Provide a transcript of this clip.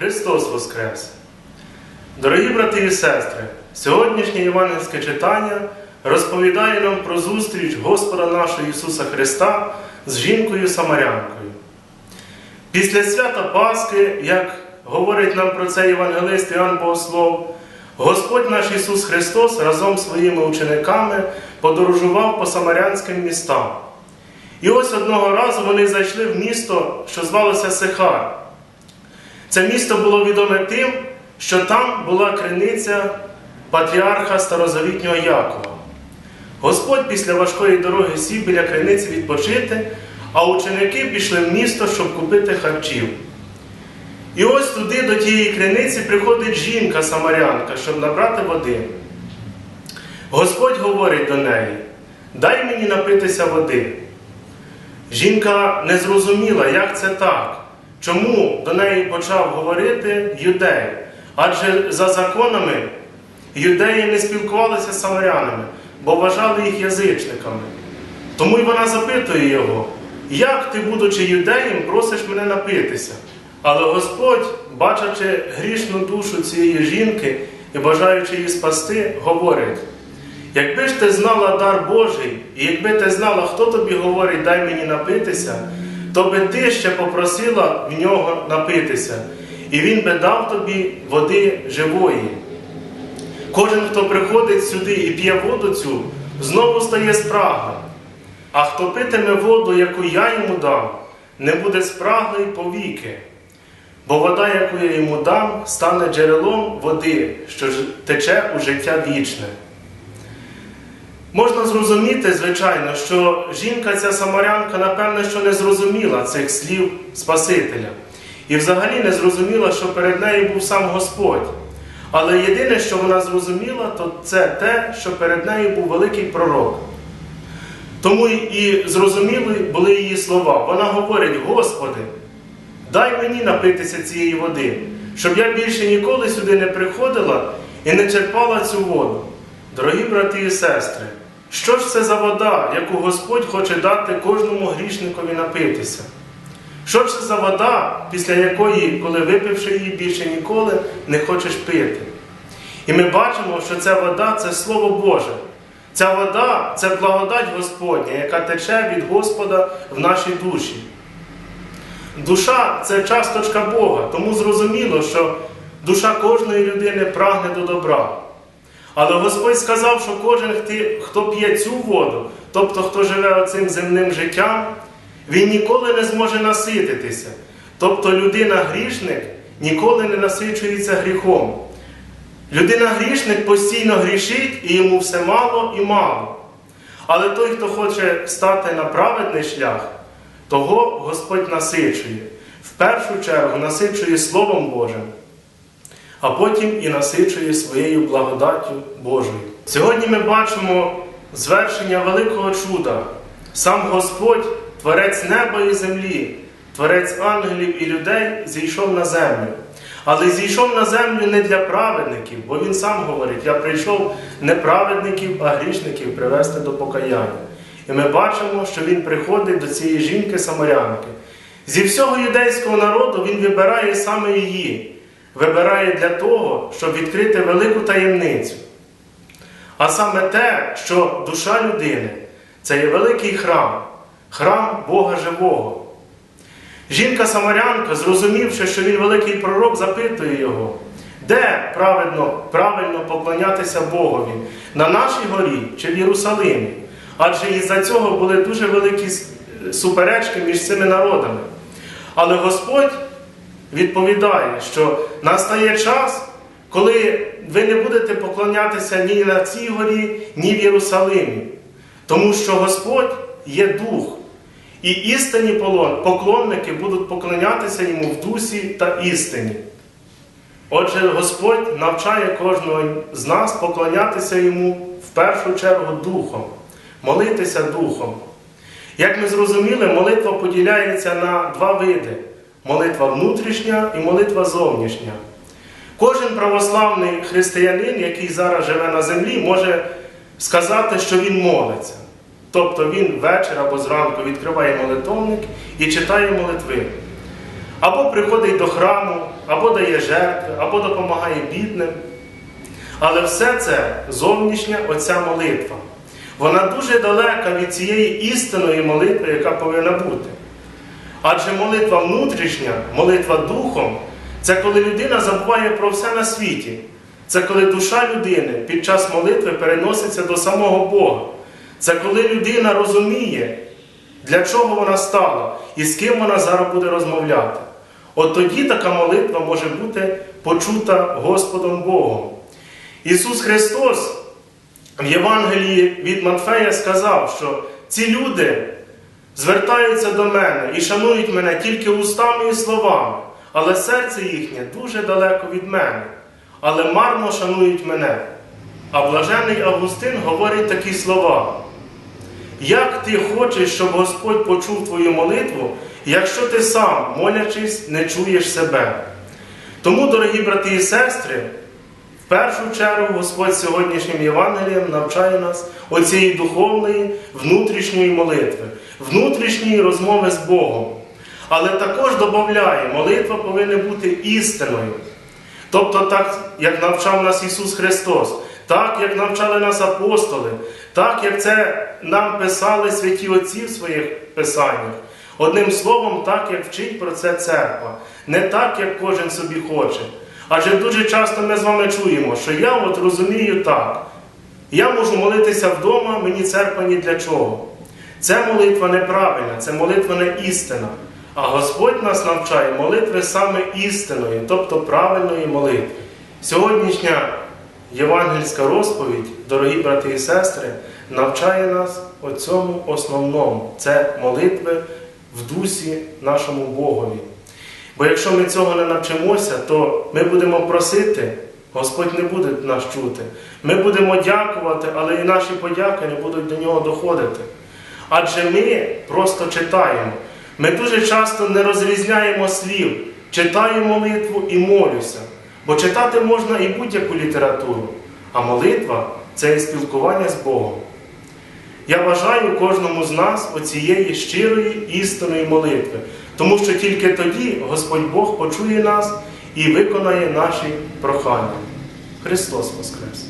Христос Воскрес! Дорогі брати і сестри, сьогоднішнє євангельське читання розповідає нам про зустріч Господа нашого Ісуса Христа з жінкою Самарянкою. Після свята Пасхи, як говорить нам про це Євангелист Іоанн Богослов, Господь наш Ісус Христос разом з своїми учениками подорожував по самарянським містам. І ось одного разу вони зайшли в місто, що звалося Сихар. Це місто було відоме тим, що там була криниця патріарха Старозавітнього Якова. Господь після важкої дороги сів біля криниці відпочити, а ученики пішли в місто, щоб купити харчів. І ось туди, до тієї криниці, приходить жінка самарянка, щоб набрати води. Господь говорить до неї: дай мені напитися води. Жінка не зрозуміла, як це так. Чому до неї почав говорити юдей? Адже за законами юдеї не спілкувалися з самарянами, бо вважали їх язичниками. Тому й вона запитує його, як ти, будучи юдеєм, просиш мене напитися? Але Господь, бачачи грішну душу цієї жінки і бажаючи її спасти, говорить: якби ж ти знала дар Божий, і якби ти знала, хто тобі говорить, дай мені напитися, то би ти ще попросила в нього напитися, і він би дав тобі води живої. Кожен, хто приходить сюди і п'є воду цю, знову стає спрага. А хто питиме воду, яку я йому дам, не буде спраглий повіки. Бо вода, яку я йому дам, стане джерелом води, що тече у життя вічне. Можна зрозуміти, звичайно, що жінка, ця самарянка, напевне, що не зрозуміла цих слів Спасителя. І взагалі не зрозуміла, що перед нею був сам Господь. Але єдине, що вона зрозуміла, то це те, що перед нею був великий пророк. Тому і зрозуміли були її слова. Вона говорить: Господи, дай мені напитися цієї води, щоб я більше ніколи сюди не приходила і не черпала цю воду. Дорогі брати і сестри, що ж це за вода, яку Господь хоче дати кожному грішникові напитися? Що ж це за вода, після якої, коли випивши її, більше ніколи не хочеш пити? І ми бачимо, що ця вода це Слово Боже. Ця вода це благодать Господня, яка тече від Господа в нашій душі. Душа це часточка Бога, тому зрозуміло, що душа кожної людини прагне до добра. Але Господь сказав, що кожен, хто п'є цю воду, тобто хто живе оцим земним життям, він ніколи не зможе насититися. Тобто людина-грішник ніколи не насичується гріхом. Людина-грішник постійно грішить і йому все мало і мало. Але той, хто хоче стати на праведний шлях, того Господь насичує. В першу чергу насичує Словом Божим, а потім і насичує своєю благодаттю Божою. Сьогодні ми бачимо звершення великого чуда. Сам Господь, Творець неба і землі, Творець ангелів і людей, зійшов на землю. Але зійшов на землю не для праведників, бо Він сам говорить: я прийшов не праведників, а грішників привести до покаяння. І ми бачимо, що Він приходить до цієї жінки-самарянки. Зі всього юдейського народу Він вибирає саме її, вибирає для того, щоб відкрити велику таємницю. А саме те, що душа людини це є великий храм, храм Бога Живого. Жінка-самарянка, зрозумівши, що він великий пророк, запитує його, де правильно правильно поклонятися Богові? На нашій горі чи в Єрусалимі? Адже із-за цього були дуже великі суперечки між цими народами. Але Господь відповідає, що настає час, коли ви не будете поклонятися ні на цій горі, ні в Єрусалимі. Тому що Господь є дух. І істинні поклонники будуть поклонятися йому в дусі та істині. Отже, Господь навчає кожного з нас поклонятися йому в першу чергу Духом, молитися Духом. Як ми зрозуміли, молитва поділяється на два види: молитва внутрішня і молитва зовнішня. Кожен православний християнин, який зараз живе на землі, може сказати, що він молиться. Тобто він ввечері або зранку відкриває молитовник і читає молитви. або приходить до храму, або дає жертви, або допомагає бідним. Але все це зовнішня оця молитва. Вона дуже далека від цієї істинної молитви, яка повинна бути. Адже молитва внутрішня, молитва духом це коли людина забуває про все на світі. Це коли душа людини під час молитви переноситься до самого Бога. Це коли людина розуміє, для чого вона стала і з ким вона зараз буде розмовляти. От тоді така молитва може бути почута Господом Богом. Ісус Христос в Євангелії від Матфея сказав, що ці люди звертаються до мене і шанують мене тільки устами і словами, але серце їхнє дуже далеко від мене, але марно шанують мене. А блажений Августин говорить такі слова. Як ти хочеш, щоб Господь почув твою молитву, якщо ти сам, молячись, не чуєш себе? Тому, дорогі брати і сестри, першу чергу Господь сьогоднішнім Євангелієм навчає нас оцієї духовної внутрішньої молитви, внутрішньої розмови з Богом. Але також додає, молитва повинна бути істиною. Тобто, так, як навчав нас Ісус Христос, так, як навчали нас апостоли, так, як це нам писали святі Отці в своїх писаннях. Одним словом, так, як вчить про це церква, не так, як кожен собі хоче. Адже дуже часто ми з вами чуємо, що я от розумію так. Я можу молитися вдома, мені церква ні для чого. Це молитва неправильна, це молитва не істина. А Господь нас навчає молитви саме істинної, тобто правильної молитви. Сьогоднішня євангельська розповідь, дорогі брати і сестри, навчає нас оцьому основному це молитви в дусі нашому Богові. Бо якщо ми цього не навчимося, то ми будемо просити, Господь не буде нас чути. Ми будемо дякувати, але і наші подяки не будуть до нього доходити. Адже ми просто читаємо. Ми дуже часто не розрізняємо слів, читаю молитву і молюся. Бо читати можна і будь-яку літературу, а молитва це і спілкування з Богом. Я бажаю кожному з нас оцієї щирої істинної молитви, тому що тільки тоді Господь Бог почує нас і виконає наші прохання. Христос Воскрес!